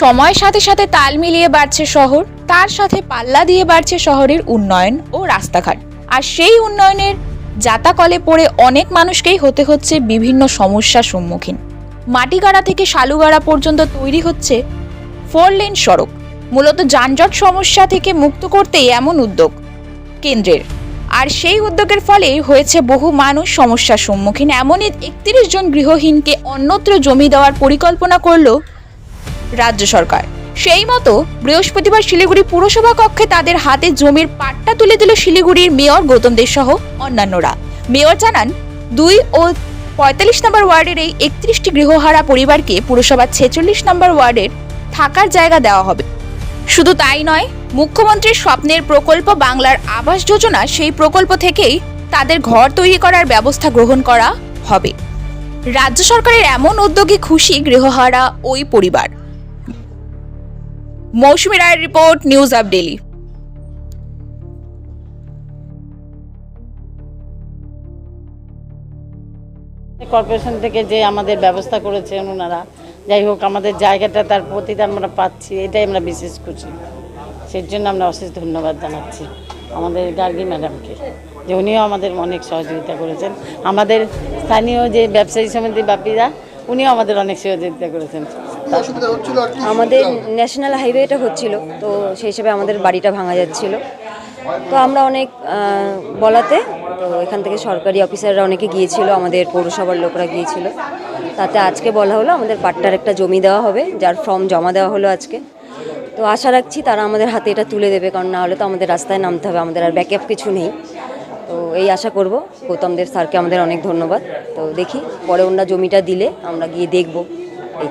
সময়ের সাথে সাথে তাল মিলিয়ে বাড়ছে শহর, তার সাথে পাল্লা দিয়ে বাড়ছে শহরের উন্নয়ন ও রাস্তাঘাট। আর সেই উন্নয়নের জাতাকলে পড়ে অনেক মানুষকেই হতে হচ্ছে বিভিন্ন সমস্যার সম্মুখীন। মাটিগাড়া থেকে শালুগাড়া পর্যন্ত তৈরি হচ্ছে ফোর লেন সড়ক। মূলত যানজট সমস্যা থেকে মুক্ত করতেই এমন উদ্যোগ কেন্দ্রের। আর সেই উদ্যোগের ফলে হয়েছে বহু মানুষ সমস্যার সম্মুখীন। এমনই একত্রিশ জন গৃহহীনকে অন্যত্র জমি দেওয়ার পরিকল্পনা করল রাজ্য সরকার। সেই মতো বৃহস্পতিবার শিলিগুড়ি পুরসভা কক্ষে তাদের হাতে জমির পাট্টা তুলে দিল শিলিগুড়ির মেয়র গৌতম দে সহ অন্যান্যরা। মেয়র জানান, দুই ও পঁয়তাল্লিশ নম্বর ওয়ার্ডের এই একত্রিশটি গৃহহারা পরিবারকে পুরসভার ছেচল্লিশ নম্বর ওয়ার্ডের থাকার জায়গা দেওয়া হবে। শুধু তাই নয়, মুখ্যমন্ত্রীর স্বপ্নের প্রকল্প বাংলার আবাস যোজনা সেই প্রকল্প থেকেই তাদের ঘর তৈরি করার ব্যবস্থা গ্রহণ করা হবে। রাজ্য সরকারের এমন উদ্যোগে খুশি গৃহহারা ওই পরিবার। মৌসুমী রায়ের report, news up daily corporation থেকে যে আমাদের ব্যবস্থা করেছেন ওনারা, যাই হোক, আমাদের জায়গাটা তার প্রতিটা আমরা পাচ্ছি, এটাই আমরা বিশেষ খুশি। সেই জন্য আমরা অশেষ ধন্যবাদ জানাচ্ছি আমাদের গার্গী ম্যাডামকে, যে উনিও আমাদের অনেক সহযোগিতা করেছেন। আমাদের স্থানীয় যে ব্যবসায়ী সমিতি বাপিরা, উনিও আমাদের অনেক সহযোগিতা করেছেন। আমাদের ন্যাশনাল হাইওয়েটা হচ্ছিল, তো সেই হিসেবে আমাদের বাড়িটা ভাঙা যাচ্ছিল। তো আমরা অনেক বলাতে, তো এখান থেকে সরকারি অফিসাররা অনেকে গিয়েছিল, আমাদের পৌরসভার লোকরা গিয়েছিল। তাতে আজকে বলা হলো, আমাদের পাট্টার একটা জমি দেওয়া হবে, যার ফর্ম জমা দেওয়া হলো আজকে। তো আশা রাখছি তারা আমাদের হাতে এটা তুলে দেবে, কারণ না হলে তো আমাদের রাস্তায় নামতে হবে, আমাদের আর ব্যাকআপ কিছু নেই। তো এই আশা করব, গৌতম দেব স্যারকে আমাদের অনেক ধন্যবাদ। তো দেখি, পরে ওনারা জমিটা দিলে আমরা গিয়ে দেখব। এই